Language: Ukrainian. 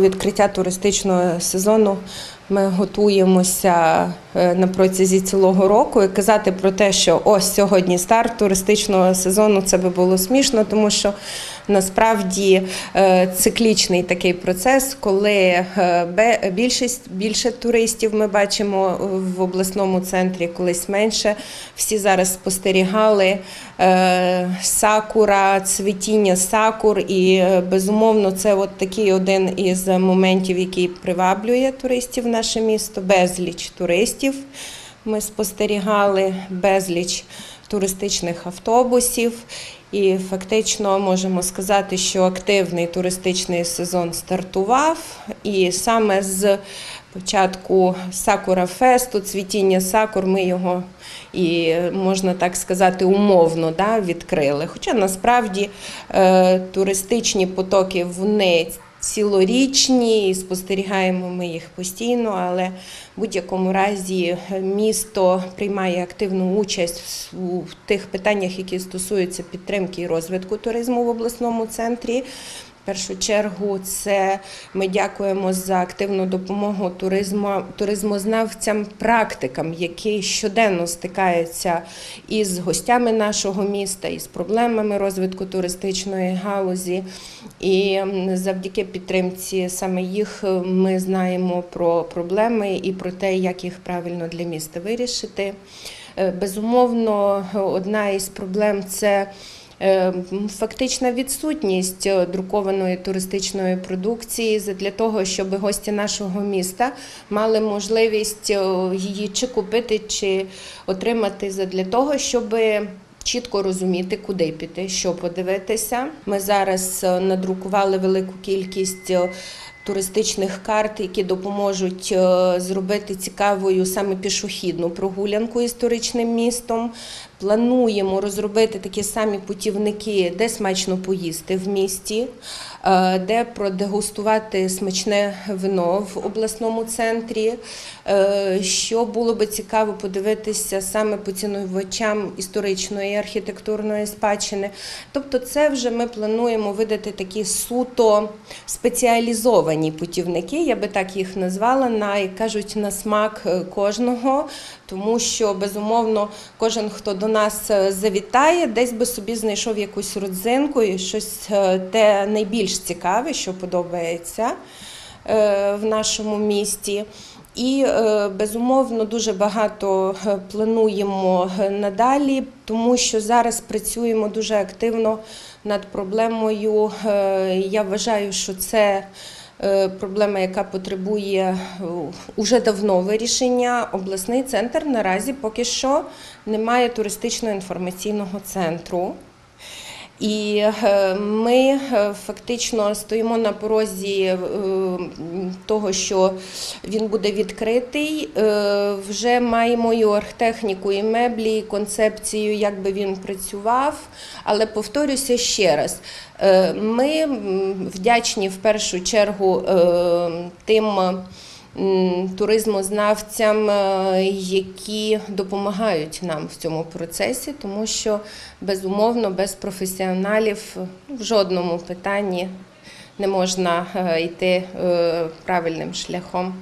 відкриття туристичного сезону ми готуємося е, на протязі цілого року. І казати про те, що ось сьогодні старт туристичного сезону, це би було смішно, тому що насправді е, циклічний такий процес, коли е, більшість більше туристів ми бачимо в обласному центрі, колись менше. Всі зараз спостерігали е, сакура, цвітіння сакур, і безумовно це от такий один із моментів, який приваблює туристів в наше місто. Безліч туристів. Ми спостерігали безліч туристичних автобусів. І фактично можемо сказати, що активний туристичний сезон стартував, і саме з початку Сакура Фесту, цвітіння сакур, ми його і можна так сказати умовно да, відкрили. Хоча насправді е, туристичні потоки вони цілорічні, і спостерігаємо ми їх постійно, але в будь-якому разі місто приймає активну участь у тих питаннях, які стосуються підтримки і розвитку туризму в обласному центрі. В першу чергу це ми дякуємо за активну допомогу туризму, туризмознавцям, практикам, які щоденно стикаються із гостями нашого міста, із проблемами розвитку туристичної галузі. І завдяки підтримці саме їх е, ми знаємо про проблеми і про те, як їх правильно для міста вирішити. Е, Безумовно, одна із проблем це фактична відсутність е, друкованої туристичної продукції для того, щоб гості нашого міста мали можливість е, її чи купити, чи отримати для того, щоб чітко розуміти, куди піти, що подивитися. Ми зараз е, надрукували велику кількість. Туристичних карт, які допоможуть е, зробити цікавою саме пішохідну прогулянку історичним містом. Плануємо розробити такі самі путівники, де смачно поїсти в місті, е, де продегустувати смачне вино в обласному центрі. Е, Що було би цікаво подивитися саме поцінувачам історичної архітектурної спадщини. Тобто, це вже ми плануємо видати такі суто спеціалізовані путівники, я би так їх назвала, на як кажуть, на смак е, кожного, тому що безумовно кожен, хто до нас е, завітає, десь би собі знайшов якусь родзинку і щось е, те найбільш цікаве, що подобається в нашому місті. І безумовно дуже багато плануємо надалі, тому що зараз працюємо дуже активно над проблемою. Я вважаю, що це проблема, яка потребує е, уже давно вирішення. Обласний центр наразі поки що не має туристично інформаційного центру. І е, ми е, фактично стоїмо на порозі е, того, що він буде відкритий. Вже маємо і оргтехніку, і меблі, і концепцію, як би він працював. Але повторюся ще раз: ми вдячні в першу чергу тим. Туризмознавцям, е, які допомагають нам в цьому процесі, тому що безумовно без професіоналів в жодному питанні не можна е, йти е, правильним шляхом.